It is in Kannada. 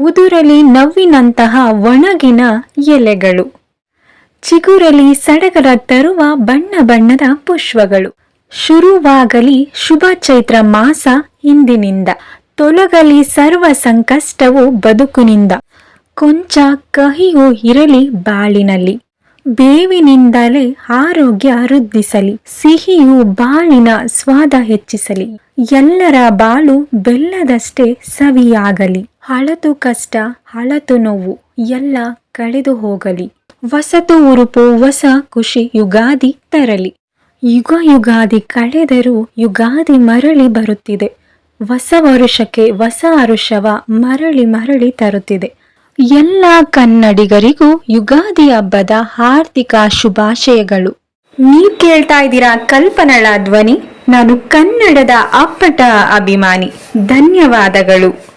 ಉದುರಲಿ ನವ್ವಿನಂತಹ ಒಣಗಿನ ಎಲೆಗಳು. ಚಿಗುರಲಿ ಸಡಗರ ತರುವ ಬಣ್ಣ ಬಣ್ಣದ ಪುಷ್ಪಗಳು. ಶುರುವಾಗಲಿ ಶುಭ ಚೈತ್ರ ಮಾಸ ಇಂದಿನಿಂದ. ತೊಲಗಲಿ ಸರ್ವ ಸಂಕಷ್ಟವು ಬದುಕಿನಿಂದ. ಕೊಂಚ ಕಹಿಯೂ ಇರಲಿ ಬಾಳಿನಲ್ಲಿ. ಬೇವಿನಿಂದಲೇ ಆರೋಗ್ಯ ವೃದ್ಧಿಸಲಿ, ಸಿಹಿಯು ಬಾಳಿನ ಸ್ವಾದ ಹೆಚ್ಚಿಸಲಿ, ಎಲ್ಲರ ಬಾಳು ಬೆಲ್ಲದಷ್ಟೇ ಸವಿಯಾಗಲಿ. ಹಳತು ಕಷ್ಟ ಹಳತು ನೋವು, ಎಲ್ಲ ಕಳೆದು ಹೋಗಲಿ. ವಸತು ಉರುಪು ಹೊಸ ಖುಷಿ, ಯುಗಾದಿ ತರಲಿ. ಯುಗ ಯುಗಾದಿ ಕಳೆದರೂ ಯುಗಾದಿ ಮರಳಿ ಬರುತ್ತಿದೆ. ಹೊಸ ವರುಷಕ್ಕೆ ಹೊಸ ಅರುಷವ ಮರಳಿ ಮರಳಿ ತರುತ್ತಿದೆ. ಎಲ್ಲ ಕನ್ನಡಿಗರಿಗೂ ಯುಗಾದಿ ಹಬ್ಬದ ಹಾರ್ದಿಕ ಶುಭಾಶಯಗಳು. ನೀವು ಕೇಳ್ತಾ ಇದ್ದೀರಾ ಕಲ್ಪನಳ ಧ್ವನಿ, ನಾನು ಕನ್ನಡದ ಅಪ್ಪಟ ಅಭಿಮಾನಿ. ಧನ್ಯವಾದಗಳು.